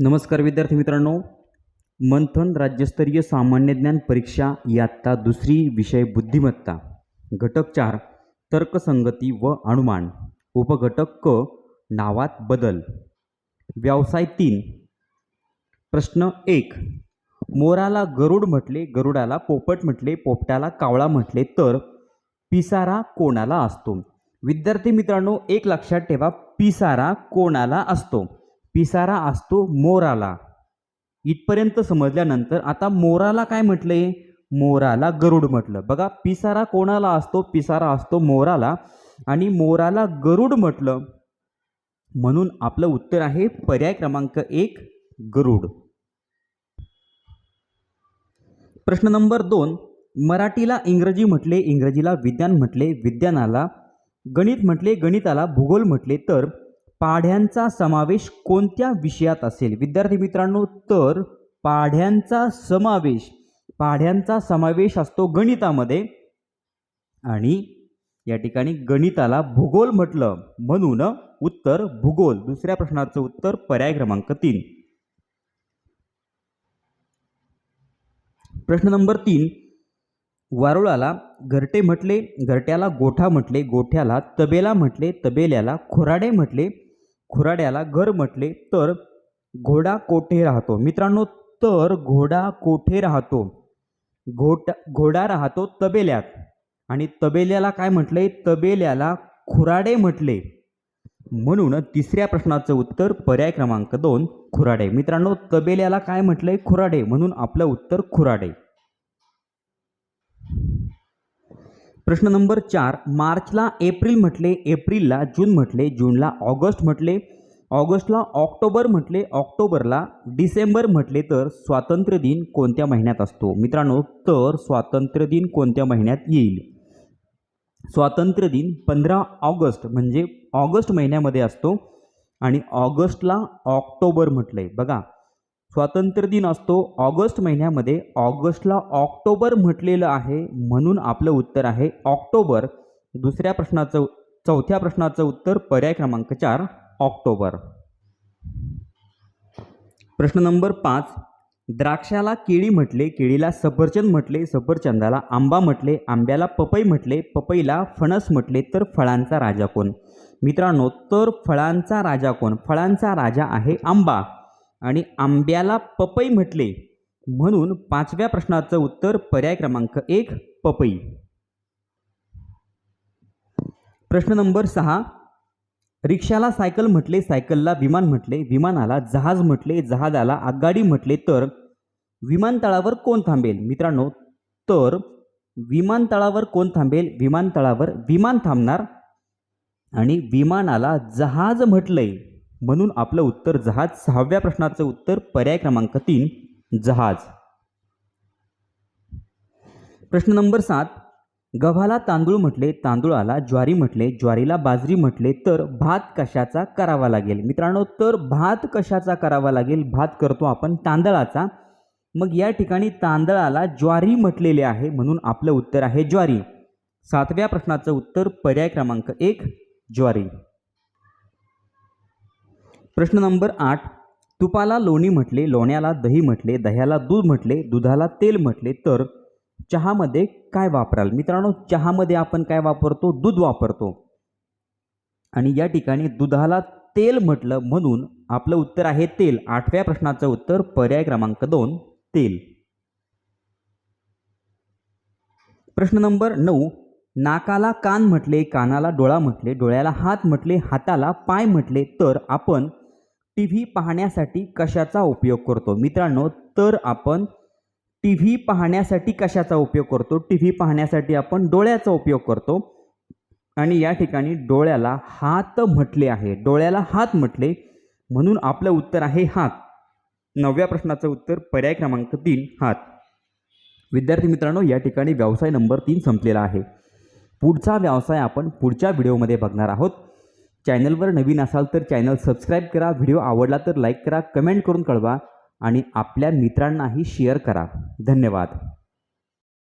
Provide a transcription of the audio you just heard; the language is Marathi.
नमस्कार विद्यार्थी मित्रांनो. मंथन राज्यस्तरीय सामान्य ज्ञान परीक्षा इयत्ता दुसरी विषय बुद्धिमत्ता घटक चार तर्कसंगती व अनुमान उपघटक क नावात बदल. व्यवसाय तीन प्रश्न एक मोराला गरुड म्हटले गरुडाला पोपट म्हटले पोपटाला कावळा म्हटले तर पिसारा कोणाला असतो? विद्यार्थी मित्रांनो एक लक्षात ठेवा पिसारा कोणाला असतो? पिसारा असतो मोराला. इथपर्यंत समजल्यानंतर आता मोराला काय म्हटले मोराला गरुड म्हटलं. बघा पिसारा कोणाला असतो? पिसारा असतो मोराला. आणि मोराला गरुड म्हटलं. म्हणून आपलं उत्तर आहे पर्याय क्रमांक एक गरुड. प्रश्न नंबर दोन. मराठीला इंग्रजी म्हटले इंग्रजीला विज्ञान म्हटले विज्ञानाला गणित म्हटले गणिताला भूगोल म्हटले तर पाढ्यांचा समावेश कोणत्या विषयात असेल? विद्यार्थी मित्रांनो तर पाढ्यांचा समावेश पाढ्यांचा समावेश असतो गणितामध्ये. आणि या ठिकाणी गणिताला भूगोल म्हटलं म्हणून उत्तर भूगोल दुसऱ्या प्रश्नाचं उत्तर पर्याय क्रमांक तीन. प्रश्न नंबर तीन. वारुळाला घरटे म्हटले घरट्याला गोठा म्हटले गोठ्याला तबेला म्हटले तबेल्याला खोराडे म्हटले खुराड्याला घर म्हटले तर घोडा कोठे राहतो? मित्रांनो तर घोडा कोठे राहतो? घोट घोडा राहतो तबेल्यात. आणि तबेल्याला काय म्हटले? तबेल्याला खुराडे म्हटले. म्हणून तिसऱ्या प्रश्नाचं उत्तर पर्याय क्रमांक दोन खुराडे. मित्रांनो तबेल्याला काय म्हटलंय खुराडे. म्हणून आपलं उत्तर खुराडे. प्रश्न नंबर चार मार्चला एप्रिल म्हटले एप्रिलला जून म्हटले जूनला ऑगस्ट म्हटले ऑगस्टला ऑक्टोबर म्हटले ऑक्टोबरला डिसेंबर म्हटले तर स्वातंत्र्य दिन कोणत्या महिन्यात असतो? मित्रांनो तर स्वातंत्र्य दिन कोणत्या महिन्यात येईल? स्वातंत्र्य दिन पंधरा ऑगस्ट म्हणजे ऑगस्ट महिन्यामध्ये असतो आणि ऑगस्टला ऑक्टोबर म्हटलंय बघा स्वातंत्र्य दिन असतो ऑगस्ट महिन्यामध्ये. ऑगस्टला ऑक्टोबर म्हटलेलं आहे म्हणून आपलं उत्तर आहे ऑक्टोबर. दुसऱ्या प्रश्नाचं चौथ्या प्रश्नाचं उत्तर पर्याय क्रमांक चार ऑक्टोबर. प्रश्न नंबर पाच. द्राक्षाला केळी म्हटले केळीला सफरचंद म्हटले सफरचंदाला आंबा म्हटले आंब्याला पपई म्हटले पपईला फणस म्हटले तर फळांचा राजा कोण? मित्रांनो तर फळांचा राजा कोण? फळांचा राजा आहे आंबा. आणि आंब्याला पपई म्हटले. म्हणून पाचव्या प्रश्नाचं उत्तर पर्याय क्रमांक एक पपई. प्रश्न नंबर सहा. रिक्षाला सायकल म्हटले सायकलला विमान म्हटले विमानाला जहाज म्हटले जहाजाला आगगाडी म्हटले तर विमानतळावर कोण थांबेल? मित्रांनो तर विमानतळावर कोण थांबेल? विमानतळावर विमान थांबणार आणि विमानाला जहाज म्हटलंय म्हणून आपलं उत्तर जहाज. सहाव्या प्रश्नाचं उत्तर पर्याय क्रमांक तीन जहाज. प्रश्न नंबर सात. गव्हाला तांदूळ म्हटले तांदूळाला ज्वारी म्हटले ज्वारीला बाजरी म्हटले तर भात कशाचा करावा लागेल? मित्रांनो तर भात कशाचा करावा लागेल? भात करतो आपण तांदळाचा. मग या ठिकाणी तांदळाला ज्वारी म्हटलेले आहे म्हणून आपलं उत्तर आहे ज्वारी. सातव्या प्रश्नाचं उत्तर पर्याय क्रमांक एक ज्वारी. प्रश्न नंबर आठ. तुपाला लोणी म्हटले लोण्याला दही म्हटले दह्याला दूध म्हटले दुधाला तेल म्हटले तर चहामध्ये काय वापराल? मित्रांनो चहामध्ये आपण काय वापरतो? दूध वापरतो. आणि या ठिकाणी दुधाला तेल म्हटलं म्हणून आपलं उत्तर आहे तेल. आठव्या प्रश्नाचं उत्तर पर्याय क्रमांक दोन तेल. प्रश्न नंबर नऊ. नाकाला कान म्हटले कानाला डोळा म्हटले डोळ्याला हात म्हटले हाताला पाय म्हटले तर आपण टी व्ही पाहण्यासाठी कशाचा उपयोग करतो? मित्रांनो तर आपण टी व्ही पाहण्यासाठी कशाचा उपयोग करतो? टी व्ही पाहण्यासाठी आपण डोळ्याचा उपयोग करतो. आणि या ठिकाणी डोळ्याला हात म्हटले आहे. डोळ्याला हात म्हटले म्हणून आपलं उत्तर आहे हात. नवव्या प्रश्नाचं उत्तर पर्याय क्रमांक तीन हात. विद्यार्थी मित्रांनो या ठिकाणी व्यवसाय नंबर तीन संपलेला आहे. पुढचा व्यवसाय आपण पुढच्या व्हिडिओमध्ये बघणार आहोत. चॅनलवर नवीन असाल तर चॅनल सबस्क्राईब करा व्हिडिओ आवडला तर लाईक करा कमेंट करून कळवा आणि आपल्या मित्रांनाही शेअर करा. धन्यवाद.